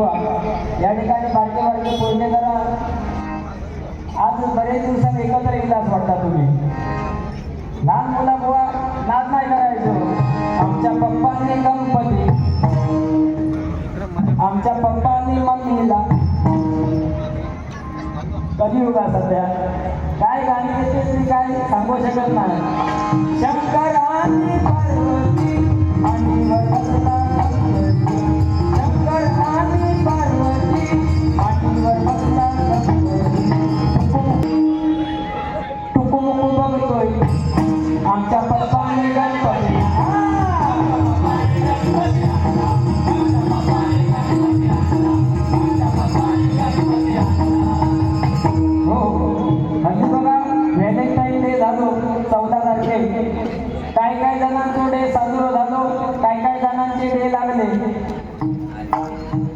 या ठिकाणी बारके बारके बोलणे करा आज बरेच दिवसात एकत्र येईल असं वाटतं तुम्ही. लहान मुला बुवा नाद नाही करायचो. आमच्या पप्पांनी गणपती. आमच्या पप्पांनी मम्मीला कधी युगा सध्या? काय गाणी येते मी काय सांगू शकत नाही. शंकर काही काही जणांचो डे साजरो झालो? काही काही जणांचे डे लागले?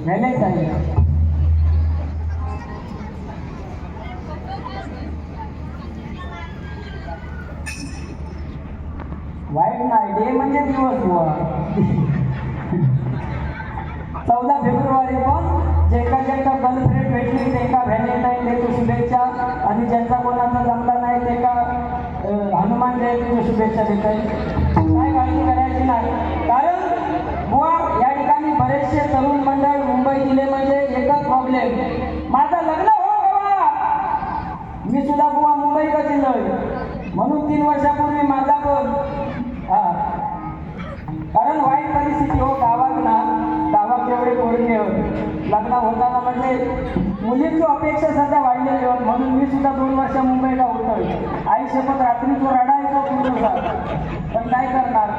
व्हॅलेंटाईन वाईट नाही डे म्हणजे दिवस चौदा फेब्रुवारी पण ज्यांका ज्यांका गर्लफ्रेंड भेटली त्यांना व्हॅलेंटाईन डेच्या शुभेच्छा आणि ज्यांचा कोणाचा जमला नाही त्यांना हनुमान जयंतीच्या शुभेच्छा देत आहे. काय काळजी करायची नाही. कारण बुवा या ठिकाणी बरेचसे तरुण मंडळ मुंबई दिले म्हणजे एकच प्रॉब्लेम माझं लग्न हो बाबा मी सुद्धा बुवा मुंबईचा जिल्हा म्हणून तीन वर्षापूर्वी माझा पण हा. कारण वाईट परिस्थिती हो गावात ना गावात एवढे पोरगे होत लग्न होताना म्हणजे मुलींची अपेक्षा सध्या वाढलेली होत म्हणून मी सुद्धा दोन वर्ष मुंबईला होतो आई रात्री तो रडायचो पूर्ण पण काय करणार?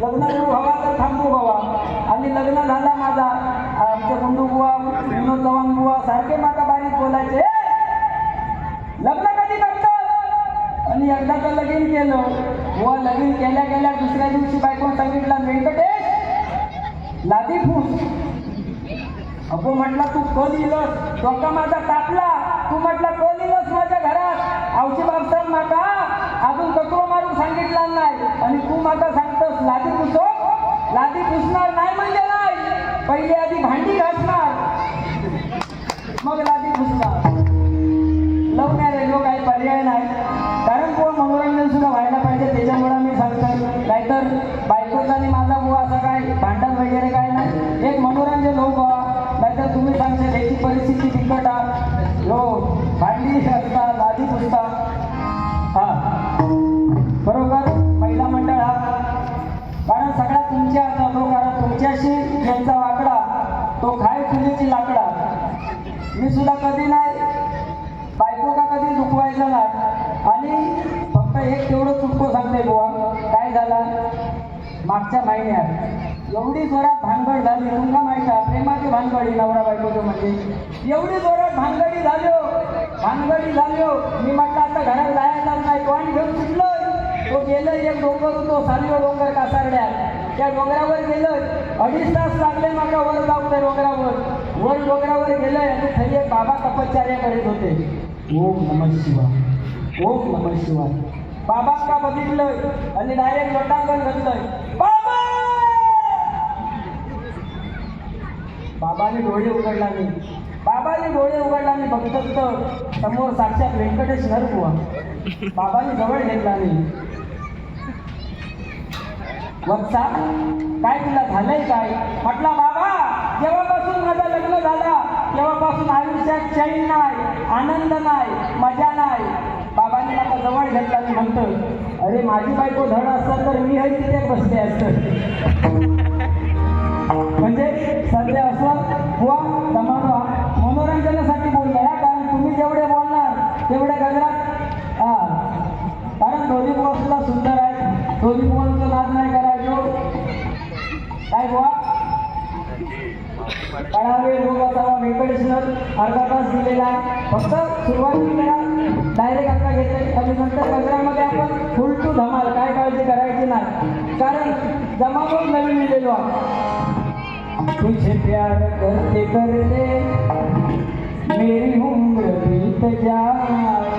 लग्न करू हवा तर थांबू हवा. आणि लग्न झाला माझा. आमचे गुंडू बुवा विनोद चव्हाण बुवा सारखे माका बारीक बोलायचे लग्न कधी करतात? आणि एकदा तर लगीन केलं. व लगीन केल्या गेल्या दुसऱ्या दिवशी बायको सांगितलं व्यंकटेश लादी फूस. अगो म्हटला तू कल इलस डोका माझा तापला. तू म्हटला कल घरात बाबतात माका अजून कचरो मारून सांगितला नाही. आणि तू माका सांगतोस लादी पुसो लादी पुसणार नाही म्हणजे नाही पहिले आधी भांडी घासणार. मग लादी पुसणार. लव मॅरेज व काही पर्याय नाही. कारण कोण मनोरंजन सुद्धा व्हायला पाहिजे त्याच्यामुळे मी सांगतो नाहीतर बायकोचा आणि माझा बुवा असं काय भांडण वगैरे काय नाही. एक मनोरंजन हो बुवा नाहीतर तुम्ही सांगता त्याची परिस्थिती बिकट आहे. हो भांडी असतात लादी पुस्तक. हा. बरोबर? महिला मंडळ हा. कारण सगळ्या तुमच्या हातात कारण तुमच्याशी यांचा वाकडा तो खाय चुलीची लाकडा. मी सुद्धा कधी नाही बायको का कधी दुखवायचं नाही. आणि फक्त एक तेवढं चुटको सांगते बुवा काय झाला? मागच्या महिन्यात एवढी जोरात भानगड झाली तुमका माहिती आहे प्रेमाची भानगडी नवरा बायकोचं म्हणजे. एवढी जोरात भानगडी झाली हो. भानगडी झाली हो. मी म्हटलं आता घरात जायलाच नाही कोण घेऊन सुटलो तो गेलं एक डोंगर होतो सालीवर डोंगर कासारड्यात. त्या डोंगरावर गेलं अडीच तास लागले माका वर जाऊ त्या डोंगरावर. वर डोंगरावर गेलोय आणि थैले बाबा तपश्चर्या करीत होते. ओम नम शिवाय ओम नम शिवाय. बाबा का बघितलं आणि डायरेक्ट लोटांगण घातलंय. बाबा! बाबाने डोळे उघडला. नाही बाबाने डोळे उघडला आणि बघतच तर समोर साक्षात व्यंकटेश नरबुवा बाबाने जवळ घेतला नाही वत्सा काय तुला झालंय काय? म्हटला बाबा जेव्हापासून माझं लग्न झाला तेव्हापासून आयुष्यात चैन नाही आनंद नाही मजा नाही. बाबाने मला जवळ घेतला आणि म्हणतो अरे माझी बायको धड असतं तर मी हे तिथे बसले असतं. म्हणजे सध्या असं बुवा जमानो मनोरंजनासाठी बोललो. या कारण तुम्ही जेवढे बोलणार तेवढे गजरात हा. कारण दोन्ही बुवा सुद्धा सुंदर आहे दोन्ही बुवांचं नाद नाही करायचो. काय बुवा? कळावे लोक असावा व्यंकटेश्वर अर्धा तास दिलेला. आहे फक्त सुरुवातीला डायरेक्ट आता घेतले आणि नंतर गजरामध्ये आपण फुल टू धमाल. काय काळजी करायची नाही. कारण जमावून नवीन लिहिलेलो आहे तुझे प्यार करते करते. मेरी उम्र बीत जाए